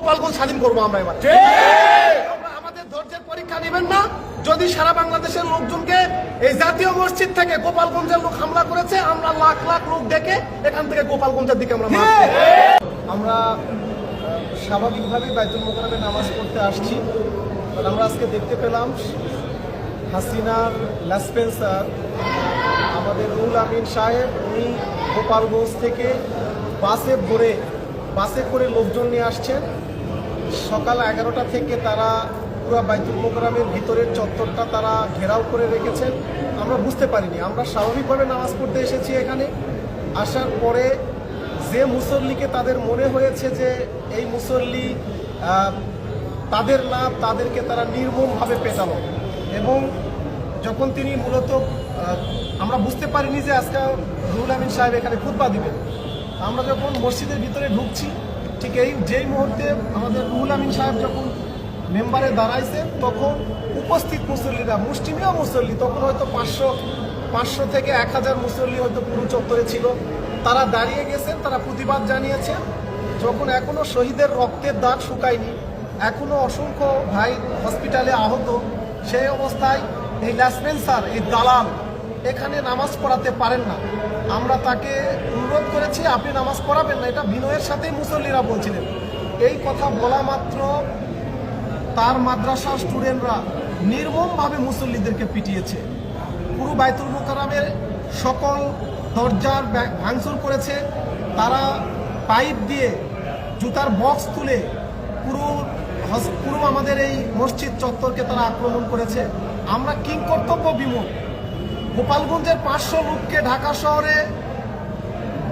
গোপালগঞ্জ স্বাধীন করব আমরা এবার। আমাদের ধৈর্যের পরীক্ষা নেবেন না। যদি সারা বাংলাদেশের লোকজনকে এই জাতীয় মসজিদ থেকে গোপালগঞ্জের লোক হামলা করেছে আমরা লাখ লাখ লোক ডেকে এখান থেকে গোপালগঞ্জের দিকে আমরা। আমরা আহ, স্বাভাবিকভাবেই বাইতুল মোকারমে নামাজ পড়তে আসছি। আমরা আজকে দেখতে পেলাম হাসিনার লাসপেন্সার আমাদের রুল আমিন সাহেব উনি গোপালগঞ্জ থেকে বাসে ভরে বাসে করে লোকজন নিয়ে আসছেন। সকাল এগারোটা থেকে তারা পুরো বাইতুল মোকারমের ভিতরের চত্বরটা তারা ঘেরাও করে রেখেছেন। আমরা বুঝতে পারিনি। আমরা স্বাভাবিকভাবে নামাজ পড়তে এসেছি এখানে। আসার পরে যে মুসল্লিকে তাদের মনে হয়েছে যে এই মুসল্লি তাদের না তাদেরকে তারা নির্মমভাবে পেটালো এবং যখন তিনি মূলত আমরা বুঝতে পারিনি যে আজকে রুহুল আমিন সাহেব এখানে খুতবা দিবেন। আমরা যখন মসজিদের ভিতরে ঢুকছি ঠিক এই, যেই মুহূর্তে আমাদের রুহুল আমিন সাহেব যখন মেম্বারে দাঁড়াইছে, তখন উপস্থিত মুসল্লিরা, মুসলিমীয় মুসল্লি, তখন হয়তো পাঁচশো পাঁচশো থেকে এক হাজার মুসল্লি হয়তো পুরো চত্বরে ছিল। তারা দাঁড়িয়ে গেছেন তারা প্রতিবাদ জানিয়েছে। যখন এখনও শহীদের রক্তের দাগ শুকায়নি এখনও অসংখ্য ভাই হসপিটালে আহত, সেই অবস্থায় এই ল্যাসপেন্সার এই দালাল এখানে নামাজ পড়াতে পারেন না। আমরা তাকে অনুরোধ করেছি, আপনি নামাজ পড়াবেন না। এটা বিনয়ের সাথেই মুসল্লিরা বলছিলেন। এই কথা বলা মাত্র তার মাদ্রাসার স্টুডেন্টরা নির্মমভাবে মুসল্লিদেরকে পিটিয়েছে। পুরো বাইতুল মোকারামের সকল দরজার ভাঙচুর করেছে। তারা পাইপ দিয়ে জুতার বক্স তুলে পুরো পুরো আমাদের এই মসজিদ চত্বরকে তারা আক্রমণ করেছে। আমরা কিং কর্তব্য বিমুখ গোপালগঞ্জের পাঁচশো লোককে ঢাকা শহরে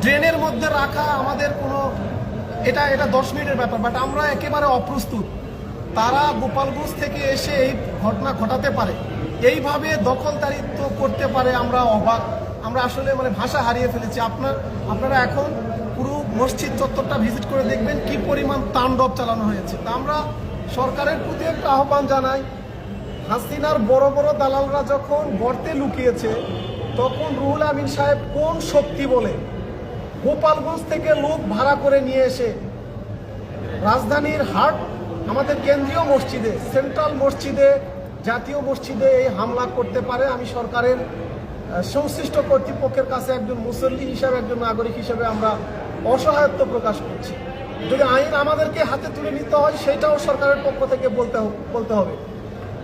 ড্রেনের মধ্যে রাখা আমাদের কোনো, এটা এটা দশ মিনিটের ব্যাপার বাট আমরা একেবারে অপ্রস্তুত। তারা গোপালগঞ্জ থেকে এসে এই ঘটনা ঘটাতে পারে। এইভাবে দখলদারিত্ব করতে পারে আমরা অবাক। আমরা আসলে মানে ভাষা হারিয়ে ফেলেছি। আপনার, আপনারা এখন পুরো মসজিদ চত্বরটা ভিজিট করে দেখবেন কি পরিমাণ তাণ্ডব চালানো হয়েছে। তা আমরা সরকারের প্রতি একটা আহ্বান জানাই। হাসিনার বড় বড় দালালরা যখন গর্তে লুকিয়েছে, তখন রুহুল আমিন সাহেব কোন শক্তি বলে গোপালগঞ্জ থেকে লোক ভাড়া করে নিয়ে এসে রাজধানীর হাট, আমাদের কেন্দ্রীয় মসজিদে, সেন্ট্রাল মসজিদে, জাতীয় মসজিদে এই হামলা করতে পারে। আমি সরকারের সংশ্লিষ্ট কর্তৃপক্ষের কাছে একজন মুসল্লি হিসাবে, একজন নাগরিক হিসেবে আমরা অসহায়ত্ব প্রকাশ করছি। যদি আইন আমাদেরকে হাতে তুলে নিতে হয়, সেটাও সরকারের পক্ষ থেকে বলতে বলতে হবে।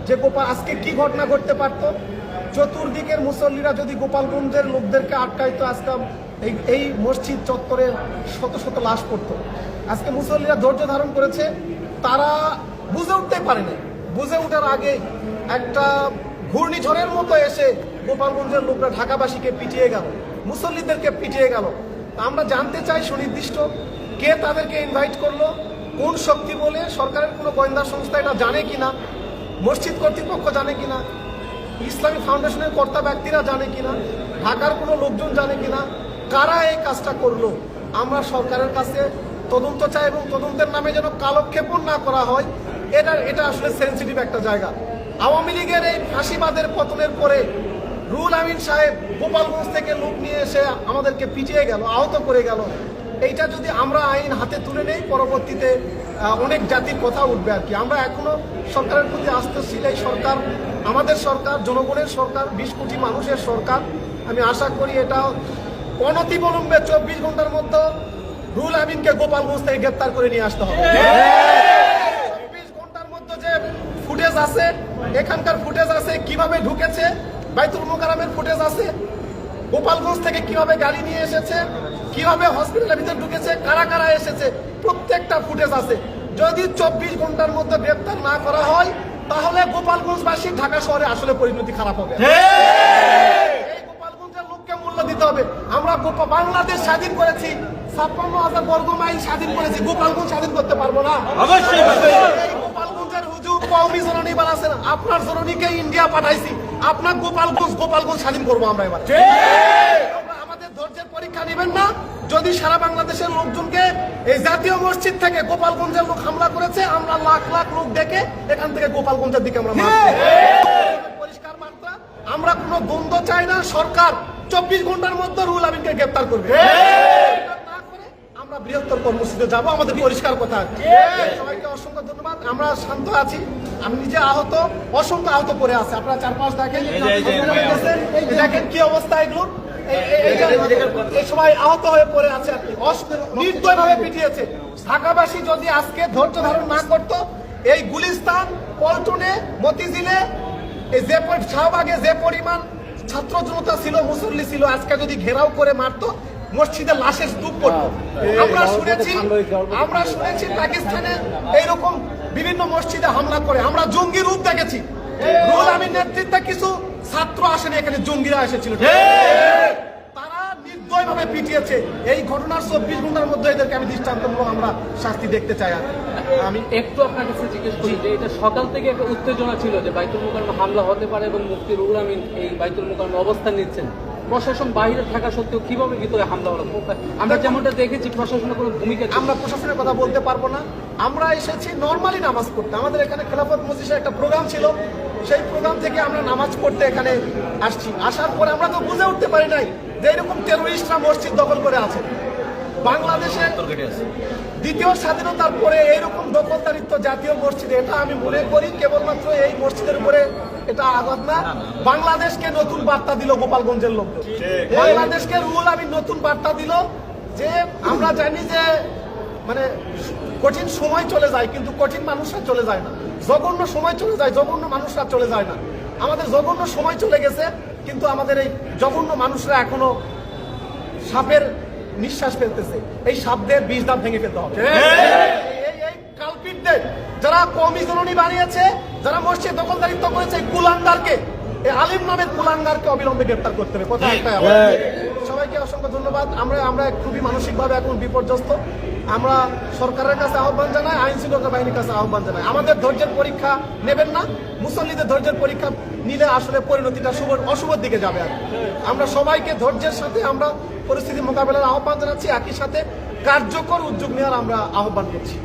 যে গোপাল আজকে কি ঘটনা ঘটতে পারত? চতুর্দিকের মুসল্লিরা যদি গোপালগঞ্জের লোকদেরকে আটকাইতো, আজকে এই এই মসজিদ চত্বরে শত শত লাশ পড়তো। আজকে মুসল্লিরা ধৈর্য ধারণ করেছে, তারা বুঝে উঠতে পারেনি। বুঝে ওঠার আগে একটা ঘূর্ণিঝড়ের মতো এসে গোপালগঞ্জের লোকরা ঢাকাবাসীকে পিটিয়ে গেল, মুসল্লিদেরকে পিটিয়ে গেল। আমরা জানতে চাই সুনির্দিষ্ট, কে তাদেরকে ইনভাইট করল, কোন শক্তি বলে, সরকারের কোনো গোয়েন্দা সংস্থা এটা জানে কিনা? মসজিদ কর্তৃপক্ষ জানে কিনা? ইসলামী ফাউন্ডেশনের কর্তা ব্যক্তিরা জানে কিনা? ঢাকার কোনো লোকজন জানে কিনা? কারা এই কাজটা করল? আমরা সরকারের কাছে তদন্ত চাই এবং তদন্তের নামে যেন কালক্ষেপণ না করা হয়, এটা এটা আসলে সেন্সিটিভ একটা জায়গা। আওয়ামী লীগের এই ফাঁসিবাদের পতনের পরে রুল আমিন সাহেব গোপালগঞ্জ থেকে লোক নিয়ে এসে আমাদেরকে পিটিয়ে গেল, আহত করে গেল। এইটা যদি আমরা আইন হাতে তুলে নেই, পরবর্তীতে অনেক জাতির কথা উঠবে আর কি। আমরা এখনও সরকারের প্রতি আস্থাশীল, এই সরকার আমাদের সরকার, জনগণের সরকার, বিশ কোটি মানুষের সরকার। আমি আশা করি এটা অনতিবিলম্বে চব্বিশ ঘণ্টার মধ্যে রুল আমিনকে গোপালগঞ্জ থেকে গ্রেপ্তার করে নিয়ে আসতে হবে। চব্বিশ ঘণ্টার মধ্যে যে ফুটেজ আছে, এখানকার ফুটেজ আছে, কীভাবে ঢুকেছে, বাইতুল মোকারামের ফুটেজ আছে গোপালগঞ্জ থেকে কীভাবে গাড়ি নিয়ে এসেছে কীভাবে হসপিটালের ভিতরে ঢুকেছে কারা কারা এসেছে প্রত্যেকটা ফুটেজ আছে। যদি চব্বিশ ঘণ্টার মধ্যে গ্রেপ্তার না করা হয় তাহলে গোপালগঞ্জবাসী ঢাকা শহরে আসলে পরিণতি খারাপ হবে। এই গোপালগঞ্জের লোককে মূল্য দিতে হবে। আমরা বাংলাদেশ স্বাধীন করেছি ছাপ্পান্ন হাজার বর্গ মাইল স্বাধীন করেছি গোপালগঞ্জ স্বাধীন করতে পারব না। অবশ্যই এই গোপালগঞ্জের হুজুর কওমি জননী আপনার জননীকে ইন্ডিয়া পাঠাইছি। আপনার গোপালগঞ্জ গোপালগঞ্জ স্বাধীন করব আমরা এবার। আমাদের ধৈর্যের পরীক্ষা নেবেন না। যদি সারা বাংলাদেশের লোকজনকে এই জাতীয় মসজিদ থেকে গোপালগঞ্জের লোক হামলা করেছে আমরা লাখ লাখ লোক ডেকে এখান থেকে গোপালগঞ্জের দিকে আমরা পরিষ্কার বার্তা আমরা কোনো দ্বন্দ্ব চাই না। সরকার চব্বিশ ঘণ্টার মধ্যে রুল আমিনকে গ্রেপ্তার করবে। আমরা বৃহত্তর কর্মসূচিতে যাব আমাদের পরিষ্কার কথা সবাইকে অসংখ্য ধন্যবাদ। আমরা শান্ত আছি আমি নিজে আহত অসংখ্য আহত পড়ে আছে। আপনারা চার পাঁচ দেখেন এই যে দেখেন কি অবস্থা এগুলোর এই- এই- এই যে- এই সবাই আহত হয়ে পড়ে আছে নির্দয় ভাবে পিটিয়েছে। ঢাকাবাসী যদি আজকে ধৈর্য ধারণ না করতো এই গুলিস্তান পল্টনে মতিঝিলে যে শাহবাগে যে পরিমাণ ছাত্র জনতা ছিল মুসল্লি ছিল আজকে যদি ঘেরাও করে মারতো মসজিদে লাশের স্তূপ করতো আমরা শুনেছি আমরা শুনেছি পাকিস্তানে এইরকম বিভিন্ন মসজিদে হামলা করে। আমরা জঙ্গি রূপ দেখেছি। রুল আমির নেতৃত্বে কিছু ছাত্র আসেনি এখানে জঙ্গিরা এসেছিল। তারা নির্দয় ভাবে পিটিয়েছে। এই ঘটনার চব্বিশ ঘণ্টার মধ্যে এদেরকে আমি দৃষ্টান্তমূলক আমরা শাস্তি দেখতে চাই আমি একটু আপনার কাছে জিজ্ঞেস করি যে এটা সকাল থেকে একটা উত্তেজনা ছিল যে বাইতুল মোকারমে হামলা হতে পারে এবং মুফতি রুহুল আমিন এই বাইতুল মোকারমে অবস্থান নিচ্ছেন। প্রশাসন বাইরে থাকা সত্ত্বেও কীভাবে ভিতরে হামলা হলো? আমরা যেমনটা দেখেছি প্রশাসনের কোনো ভূমিকা আমরা প্রশাসনের কথা বলতে পারব না। আমরা এসেছি নর্মালি নামাজ পড়তে। আমাদের এখানে খেলাফত মসজিদের একটা প্রোগ্রাম ছিল। সেই প্রোগ্রাম থেকে আমরা নামাজ পড়তে এখানে আসছি। আসার পরে আমরা তো বুঝে উঠতে পারি নাই যে এরকম টেরোরিস্টরা মসজিদ দখল করে আছে। বাংলাদেশে দ্বিতীয় স্বাধীনতার পরে এইরকম দখলদারিত্ব জাতীয় মসজিদে এটা আমি মনে করি কেবলমাত্র এই মসজিদের উপরে এটা আঘাত না। বাংলাদেশকে নতুন বার্তা দিল গোপালগঞ্জের লোক বাংলাদেশকে রুল আমি নতুন বার্তা দিল যে আমরা জানি যে মানে কঠিন সময় চলে যায় কিন্তু কঠিন মানুষরা চলে যায় না। জঘন্য সময় চলে যায় জঘন্য মানুষরা চলে যায় না। আমাদের জঘন্য সময় চলে গেছে কিন্তু আমাদের এই জঘন্য মানুষরা এখনও সাপের নিঃশ্বাস ফেলতেছে। এই শব্দের বীজ দাম ভেঙে ফেলতে হবে। এই- এই কালপিটদের যারা কমি জননী বানিয়েছে যারা মসজিদ দখলদারিত্ব করেছে কুলাঙ্গারকে এই আলিম নামের কুলাঙ্গারকে অবিলম্বে গ্রেপ্তার করতে হবে। কথা একটাই সবাইকে অসংখ্য ধন্যবাদ। আমরা আমরা খুবই মানসিকভাবে এখন বিপর্যস্ত। আমরা সরকারের কাছে আহ্বান জানাই, আইন শৃঙ্খলা বাহিনীর কাছে আহ্বান জানাই। আমাদের ধৈর্যের পরীক্ষা নেবেন না। মুসল্লিদের ধৈর্যের পরীক্ষা নিলে আসলে পরিণতিটা শুভ অশুভর দিকে যাবে আর আমরা সবাইকে ধৈর্যের সাথে আমরা পরিস্থিতি মোকাবেলার আহ্বান জানাচ্ছি। একই সাথে কার্যকর উদ্যোগ নেওয়ার আমরা আহ্বান করছি।